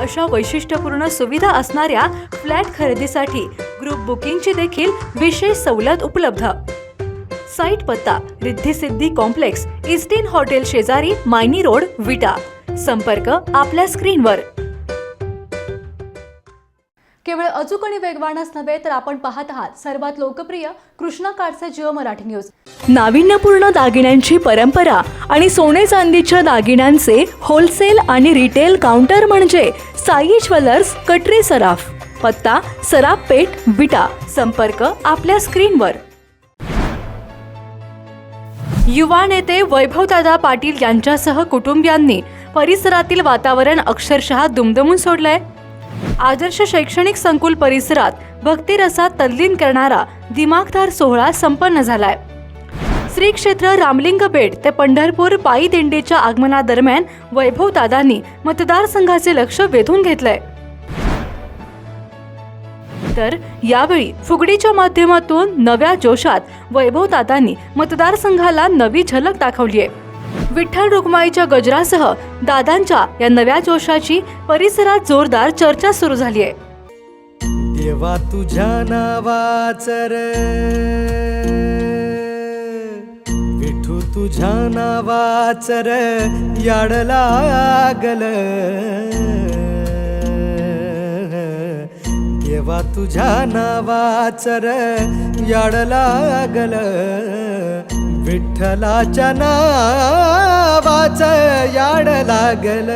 अशा वैशिष्ट्यपूर्ण सुविधा असणाऱ्या फ्लॅट खरेदीसाठी ग्रुप बुकिंगची देखील विशेष सवलत उपलब्ध. साईट पत्ता रिद्धी सिद्धी कॉम्प्लेक्स इस्टीन हॉटेल शेजारी मायनी रोड विटा. संपर्क आपल्या स्क्रीनवर. केवळ अचूक आणि वेगवानच नव्हे तर आपण पाहत आहात सर्वात लोकप्रिय कृष्णा काळचे जिओ मराठी न्यूज. नाविन्यपूर्ण दागिन्यांची परंपरा आणि सोने चांदीच्या दागिन्यांचे होलसेल आणि रिटेल काउंटर म्हणजे साई ज्वेलर्स कटरे सराफ पत्ता सराफ पेठ विटा. संपर्क आपल्या स्क्रीनवर. युवा नेते वैभवदादा पाटील यांच्यासह कुटुंबियांनी परिसरातील वातावरण अक्षरशः दुमदमून सोडलंय. आदर्श शैक्षणिक संकुल परिसरात भक्तिरसात तल्लीन करणारा दिमागदार सोहळा संपन्न झालाय. श्री क्षेत्र रामलिंग बेट ते पंढरपूर पायी दिंडीच्या आगमनादरम्यान वैभवदादांनी मतदारसंघाचे लक्ष वेधून घेतलंय. तर यावेळी फुगडीच्या माध्यमातून नव्या जोशात वैभवदादांनी मतदारसंघाला नवी झलक दाखवली आहे विठ्ठल रुक्माईच्या गजरासह दादांच्या या नव्या जोशाची परिसरात जोरदार चर्चा सुरू झाली आहे. देवा तुझ्या नावाचर विठू तुझ्या नावाचर याड लागल. देवा तुझ्या नावाचर याड लागल. विठ्ठलाच्या नावाच याड लागल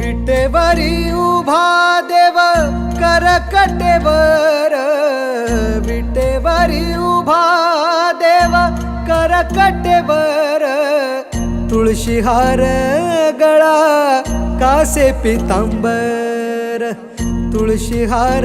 विटेवरी उभा देव करकटेवर. विटेवरी उभा देव करकटेवर. तुळशीहार गळा कासे पितांबर. तुळशीहार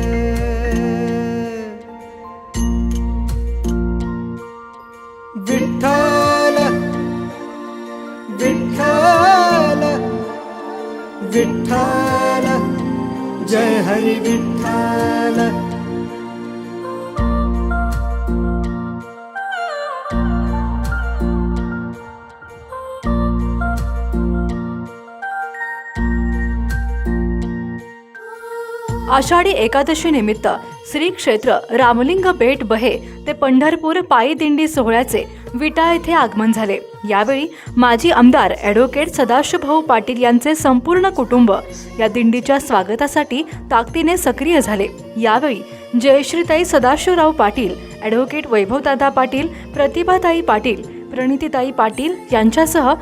विठ्ठल विठ्ठल जय हरी विठ्ठल। आषाढी एकादशी निमित्त श्री क्षेत्र रामलिंग बेट बहे ते पंढरपूर पायी दिंडी सोहळ्याचे विटा येथे आगमन झाले. यावेळी माजी आमदार ॲडव्होकेट सदाशिवभाऊ पाटील यांचे संपूर्ण कुटुंब या दिंडीच्या स्वागतासाठी ताकदीने सक्रिय झाले. यावेळी जयश्रीताई सदाशिवराव पाटील ॲडव्होकेट वैभवदादा पाटील प्रतिभाताई पाटील प्रणितीताई पाटील यांच्यासह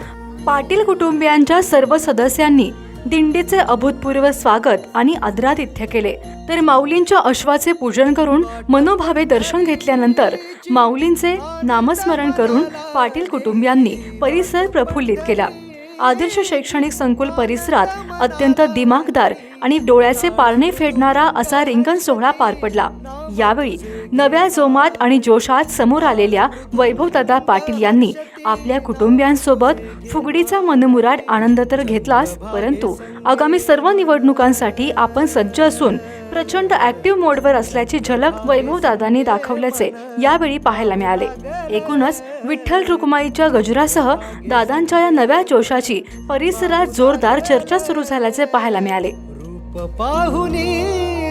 पाटील कुटुंबियांच्या सर्व सदस्यांनी दिंडीचे अभूतपूर्व स्वागत आणि आदरातिथ्य केले. तर माऊलींच्या अश्वाचे पूजन करून मनोभावे दर्शन घेतल्यानंतर माऊलींचे नामस्मरण करून पाटील कुटुंबियांनी परिसर प्रफुल्लित केला. आदर्श शैक्षणिक संकुल परिसरात अत्यंत दिमागदार आणि डोळ्याचे पारणे फेडणारा असा रिंगण सोहळा पार पडला. यावेळी नव्या जोमात आणि जोशात समोर आलेल्या वैभवदादा पाटील यांनी आपल्या कुटुंबियांसोबत फुगडीचा मनमुराट आनंद तर घेतलाच परंतु आगामी सर्व निवडणुकांसाठी आपण सज्ज असून प्रचंड ऍक्टिव्ह मोडवर असल्याची झलक वैभवदादांनी दाखवल्याचे यावेळी पाहायला मिळाले. एकूणच विठ्ठल रुक्माईच्या गजरासह दादांच्या या नव्या जोशाची परिसरात जोरदार चर्चा सुरू झाल्याचे पाहायला मिळाले. पाहुनी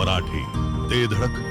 मराठी. ते धडक